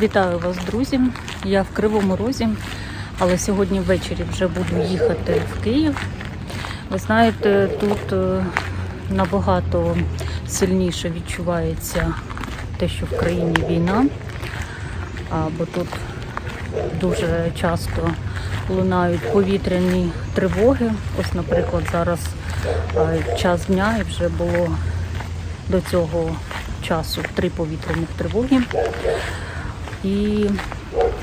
Вітаю вас, друзі! Я в Кривому Розі, але сьогодні ввечері вже буду їхати в Київ. Ви знаєте, тут е, набагато сильніше відчувається те, що в країні війна, бо тут дуже часто лунають повітряні тривоги. Ось, наприклад, зараз е, час дня і вже було до цього часу три повітряних тривоги. І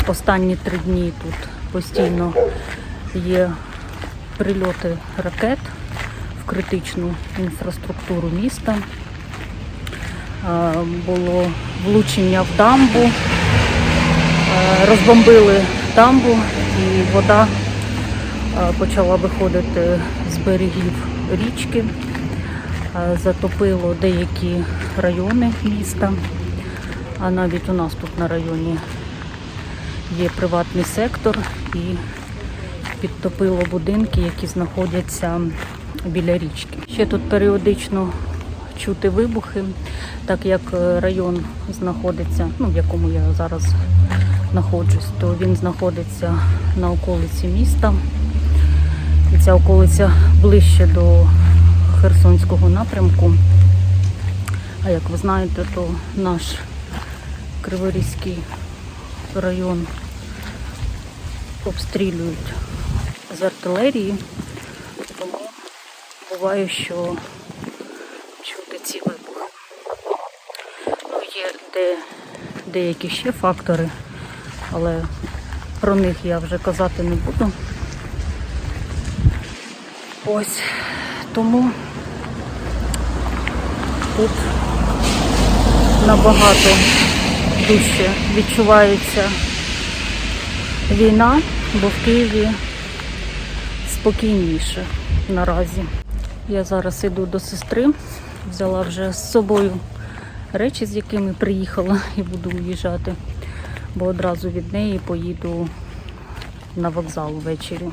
останні три дні тут постійно є прильоти ракет в критичну інфраструктуру міста. Було влучення в дамбу, розбомбили дамбу і вода почала виходити з берегів річки, затопило деякі райони міста. А навіть у нас тут на районі є приватний сектор і підтопило будинки, які знаходяться біля річки. Ще тут періодично чути вибухи, так як е, район знаходиться, ну в якому я зараз знаходжусь, то він знаходиться на околиці міста. І ця околиця ближче до Херсонського напрямку. А як ви знаєте, то наш Криворізький район обстрілюють з артилерії, тому буває, що чути ці вибухи. Ну, є де, деякі ще фактори, але про них я вже казати не буду. Ось тому тут набагато дужче відчувається війна, бо в Києві спокійніше наразі. Я зараз іду до сестри, взяла вже з собою речі, з якими приїхала і буду уїжджати, бо одразу від неї поїду на вокзал ввечері.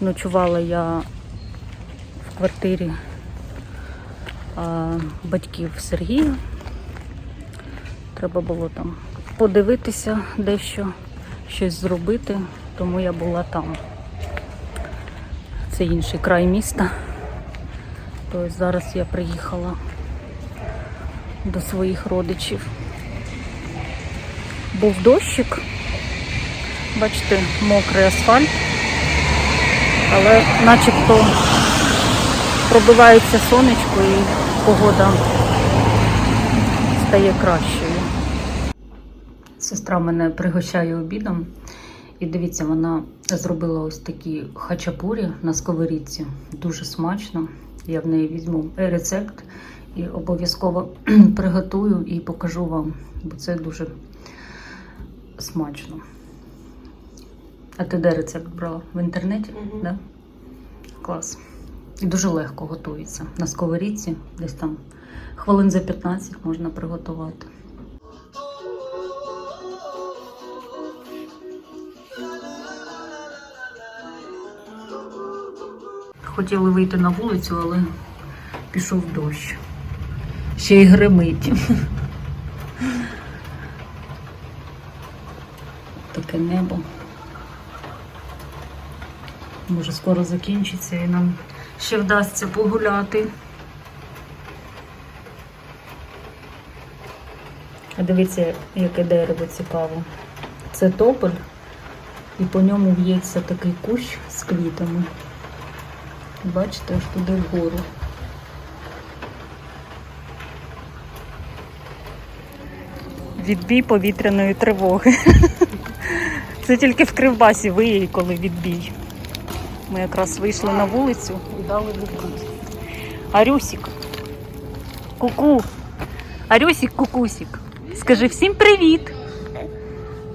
Ночувала я в квартирі батьків Сергія. Треба було там подивитися дещо, щось зробити, тому я була там. Це інший край міста. Тобто зараз я приїхала до своїх родичів. Був дощик, бачите, мокрий асфальт, але начебто пробивається сонечко і погода стає кращою. Сестра мене пригощає обідом. І дивіться, вона зробила ось такі хачапурі на сковорідці. Дуже смачно. Я в неї візьму рецепт і обов'язково приготую і покажу вам, бо це дуже смачно. А ти де рецепт брала? В інтернеті? Мгм. Да? Клас. І дуже легко готується. На сковорідці, десь там хвилин за 15 можна приготувати. Хотіли вийти на вулицю, але пішов дощ. Ще й гримить. Таке небо. Може, скоро закінчиться і нам ще вдасться погуляти. А дивіться, яке дерево цікаво. Це тополь, і по ньому в'ється такий кущ з квітами. Бачите, аж туди вгору. Відбій повітряної тривоги. Це тільки в Кривбасі виє, коли відбій. Ми якраз вийшли на вулицю і дали відбій. Арюсік. Ку-ку. Арюсік кукусік. Скажи всім привіт.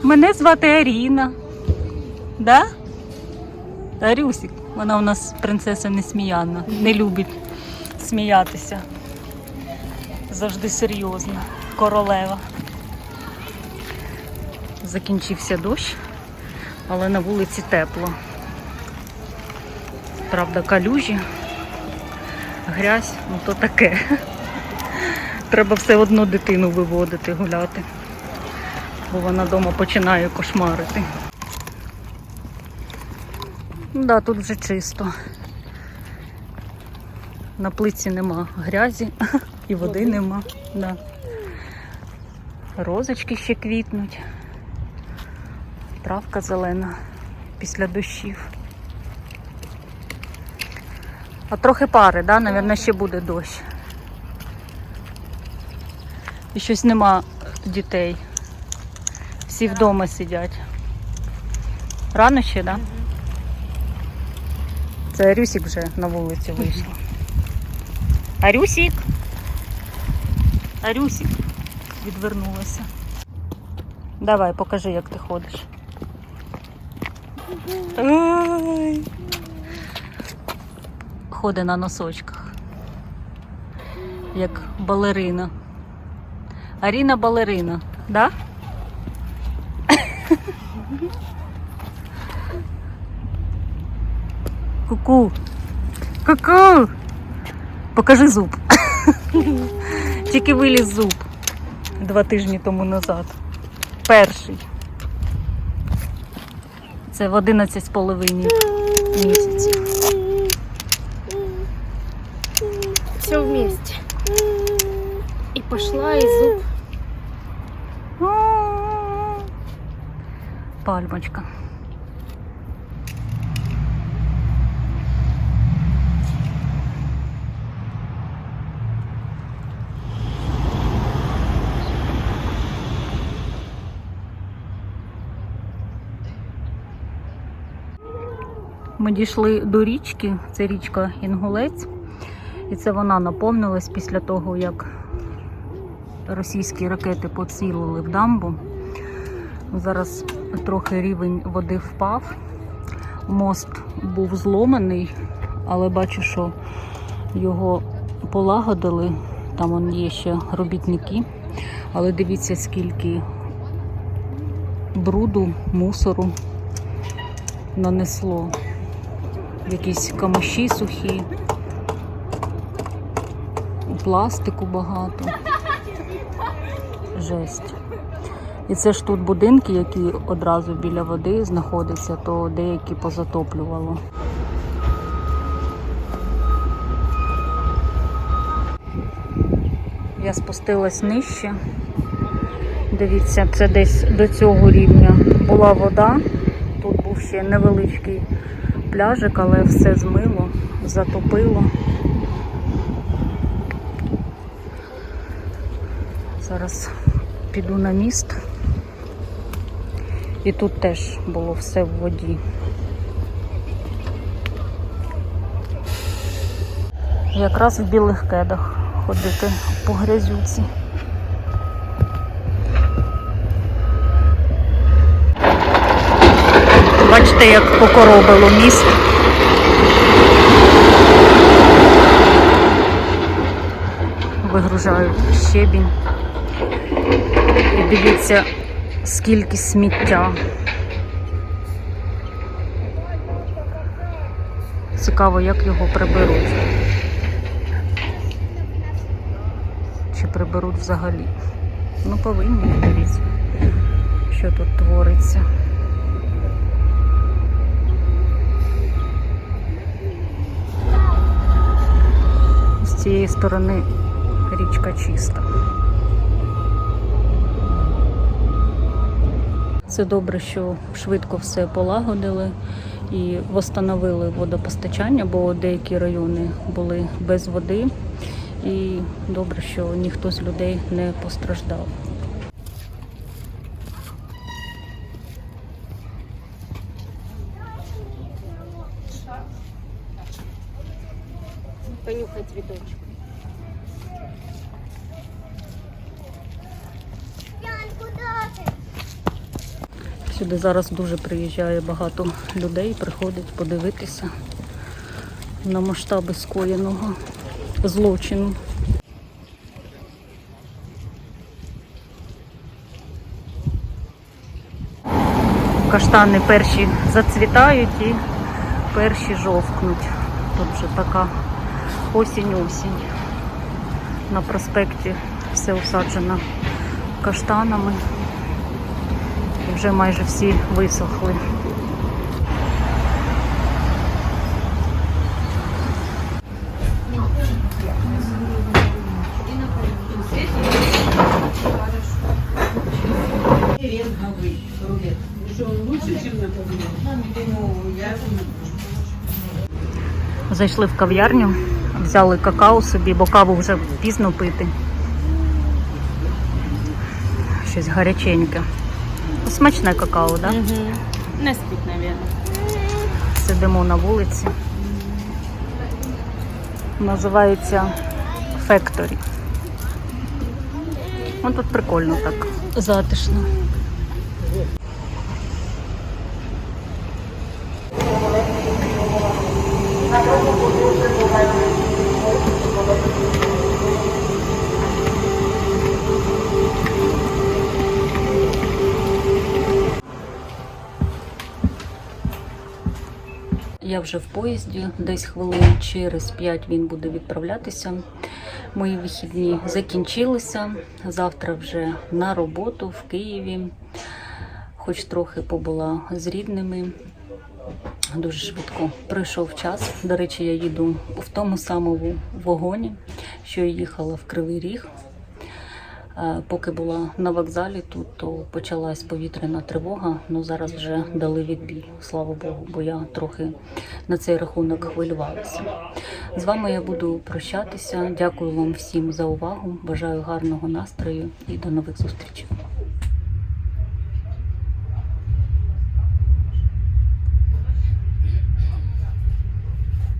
Мене звати Аріна. Да? Арюсік. Вона у нас принцеса несміянна, не любить сміятися. Завжди серйозна. Королева. Закінчився дощ, але на вулиці тепло. Правда, калюжі, грязь, ну то таке. Треба все одно дитину виводити, гуляти. бо вона вдома починає кошмарити. Ну Да, тут вже чисто. На плиці нема грязі і води Води. нема. Да. Розочки ще квітнуть. Травка зелена після дощів. А трохи пари, да? Навірно, ще буде дощ. І щось нема дітей. Всі вдома сидять. Рано ще, так? Да? Це Рюсік вже на вулицю вийшов. Арюсік! Арюсік відвернулася. Давай, покажи, як ти ходиш. Ой. Ходить на носочках. Як балерина. Аріна балерина, да? Ку-ку. Ку-ку. Покажи зуб. Тільки виліз зуб два тижні тому назад. Перший. Це в 11 з половиною місяців. Все вместе. И пошла, и зуб. Пальмочка. Ми дійшли до річки, це річка Інгулець, і це вона наповнилась після того, як російські ракети поцілили в дамбу. Зараз трохи рівень води впав. Мост був зломаний, але бачу, що його полагодили. Там он є ще робітники. Але дивіться, скільки бруду, мусору нанесло. Якісь камиші сухі, пластику багато. Жесть. І це ж тут будинки, які одразу біля води знаходяться, то деякі позатоплювало. Я спустилась нижче. Дивіться, це десь до цього рівня була вода. Тут був ще невеличкий пляжик, але все змило, затопило. Зараз піду на міст. І тут теж було все в воді. Якраз в білих кедах ходити по грязюці. Бачите, як покоробило міст. Вигружають щебінь. І дивіться, скільки сміття. Цікаво, як його приберуть. Чи приберуть взагалі? Ну, повинні, дивіться, що тут твориться. Цієї сторони річка чиста. Це добре, що швидко все полагодили і встановили водопостачання, бо деякі райони були без води. І добре, що ніхто з людей не постраждав. Понюхай цветочек. Сюди зараз дуже приїжджає багато людей, приходять подивитися на масштаби скоєного злочину. Каштани перші зацвітають і перші жовкнуть. Тут вже така осінь-осінь. На проспекті все усаджено каштанами. вже майже всі висохли. Зайшли в кав'ярню, взяли какао собі, бо каву вже пізно пити. Щось гаряченьке. Смачне какао, так? Да? Угу. Не спить, мабуть. Сидимо на вулиці. Називається Factory. Ось тут прикольно так. Затишно. Я вже в поїзді, десь хвилин через 5 він буде відправлятися. Мої вихідні закінчилися. Завтра вже на роботу в Києві. Хоч трохи побула з рідними. Дуже швидко пройшов час. До речі, я їду в тому самому вагоні, що і їхала в Кривий Ріг. Е, Поки була на вокзалі тут, то почалась повітряна тривога. Ну зараз вже дали відбій, слава Богу, бо я трохи на цей рахунок хвилювалася. З вами я буду прощатися. Дякую вам всім за увагу. Бажаю гарного настрою і до нових зустрічей.